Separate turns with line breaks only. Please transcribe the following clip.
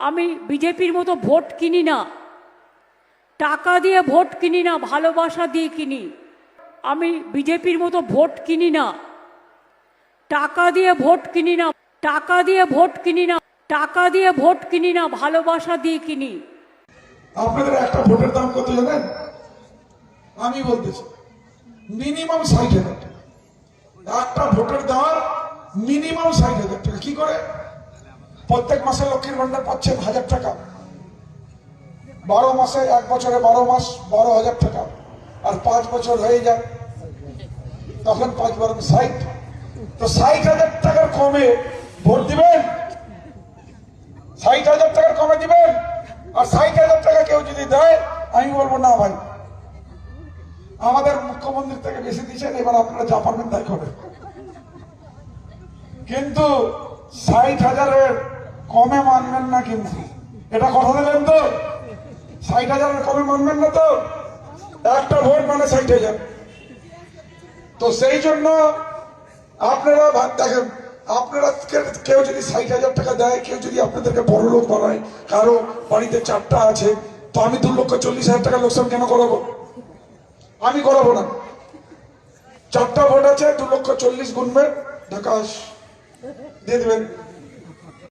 আমি বিজেপির মতো ভোট কিনি না। টাকা দিয়ে ভোট কিনি না, ভালোবাসা দিয়ে কিনি। আমি বিজেপির মতো ভোট কিনি না। টাকা দিয়ে ভোট কিনি না, টাকা দিয়ে ভোট কিনি না, টাকা দিয়ে ভোট কিনি না, ভালোবাসা দিয়ে কিনি।
আপনাদের একটা ভোটের দাম কত জানেন? আমি বলতেছি মিনিমাম ষাট হাজার টাকা। একটা ভোটের দাম মিনিমাম ষাট হাজার টাকা। কি করে? প্রত্যেক মাসে লক্ষ্মীর ভান্ডার পাচ্ছেন হাজার টাকা। বারো মাসে এক বছরে বারো মাস বারো হাজার টাকা। আর পাঁচ বছর হয়ে যায়, তখন পাঁচ বারো ষাট। তো ষাট হাজার টাকার কমে ভোট দিবেন? ষাট হাজার টাকার কমে দিবেন? আর ষাট হাজার টাকা কেউ যদি দেয়, আমি বলব না ভাই। আমাদের মুখ্যমন্ত্রী থেকে বেশি দিচ্ছেন, এবার আপনারা যা পারবেন তাই করবেন। কিন্তু ষাট হাজারের কমে মানবেন না কিন্তু। এটা কথা দিলেন তো? ষাট হাজারের কমে মানবেন না তো? একটা ভোট মানে ষাট হাজার। তো সেই জন্য আপনারা দেখেন, আপনারা কেউ যদি ষাট হাজার টাকা দেয়, কেউ যদি আপনাদেরকে বড় লোক বানায়, কারও বাড়িতে চারটা আছে, তো আমি দু লক্ষ চল্লিশ হাজার টাকা লোকসান কেন করাবো? আমি করাবো না। চারটা ভোট আছে, দু লক্ষ চল্লিশ গুনবেন, ঢাকাশ দিয়ে দেবেন।